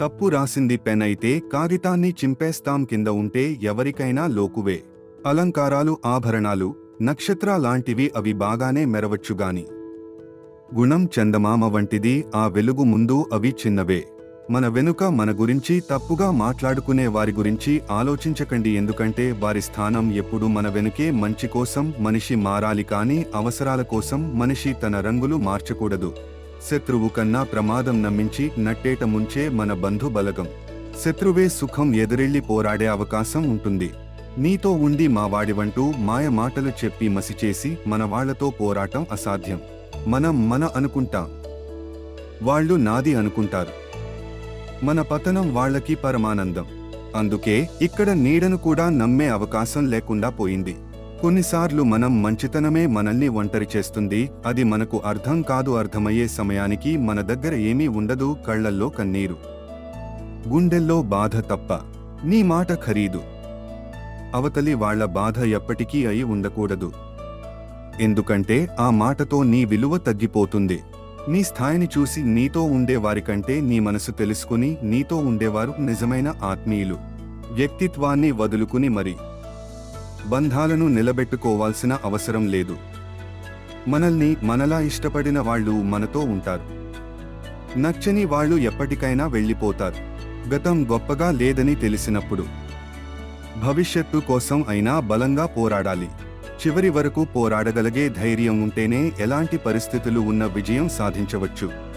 తప్పు రాసింది పెన్ అయితే కాగితాన్ని చింపేస్తాం కింద ఉంటే ఎవరికైనా లోకువే. అలంకారాలు ఆభరణాలు నక్షత్ర లాంటివి అవి బాగానే మెరవచ్చుగాని గుణం చందమామ వంటిది ఆ వెలుగు ముందు అవి చిన్నవే. మన వెనుక మన గురించి తప్పుగా మాట్లాడుకునే వారి గురించి ఆలోచించకండి ఎందుకంటే వారి స్థానం ఎప్పుడు మన వెనుకే మంచి కోసం మనిషి మారాలి కానీ అవసరాల కోసం మనిషి తన రంగులు మార్చకూడదు. శత్రువు కన్నా ప్రమాదం నమ్మించి నట్టేట ముంచే మన బంధు బలగం. శత్రువే సుఖం ఎదురెళ్ళి పోరాడే అవకాశం ఉంటుంది. నీతో ఉండి మా వాడివంటూ మాయ మాటలు చెప్పి మసిచేసి మన వాళ్ళతో పోరాటం అసాధ్యం. మనం మన అనుకుంటా. వాళ్ళు నాది అనుకుంటారు. మన పతనం వాళ్ళకి పరమానందం. అందుకే ఇక్కడ నీడను కూడా నమ్మే అవకాశం లేకుండా పోయింది. కొన్నిసార్లు మనం మంచితనమే మనల్ని ఒంటరి చేస్తుంది అది మనకు అర్థం కాదు అర్థమయ్యే సమయానికి మన దగ్గర ఏమీ ఉండదు కళ్ళల్లో కన్నీరు. గుండెల్లో బాధ తప్ప నీ మాట ఖరీదు. అవతలి వాళ్ళ బాధ ఎప్పటికీ అయి ఉండకూడదు. ఎందుకంటే ఆ మాటతో నీ విలువ తగ్గిపోతుంది. నీ స్థాయిని చూసి నీతో ఉండేవారికంటే నీ మనసు తెలుసుకుని నీతో ఉండేవారు నిజమైన ఆత్మీయులు. వ్యక్తిత్వాన్ని వదులుకుని మరి. బంధాలను నిలబెట్టుకోవాల్సిన అవసరం లేదు. మనల్ని మనలా ఇష్టపడిన వాళ్ళు మనతో ఉంటారు. నచ్చని వాళ్ళు ఎప్పటికైనా వెళ్ళిపోతారు. గతం గొప్పగా లేదని తెలిసినప్పుడు. భవిష్యత్తు కోసం అయినా బలంగా పోరాడాలి. చివరి వరకు పోరాడగలిగే ధైర్యం ఉంటేనే ఎలాంటి పరిస్థితులు ఉన్న విజయం సాధించవచ్చు.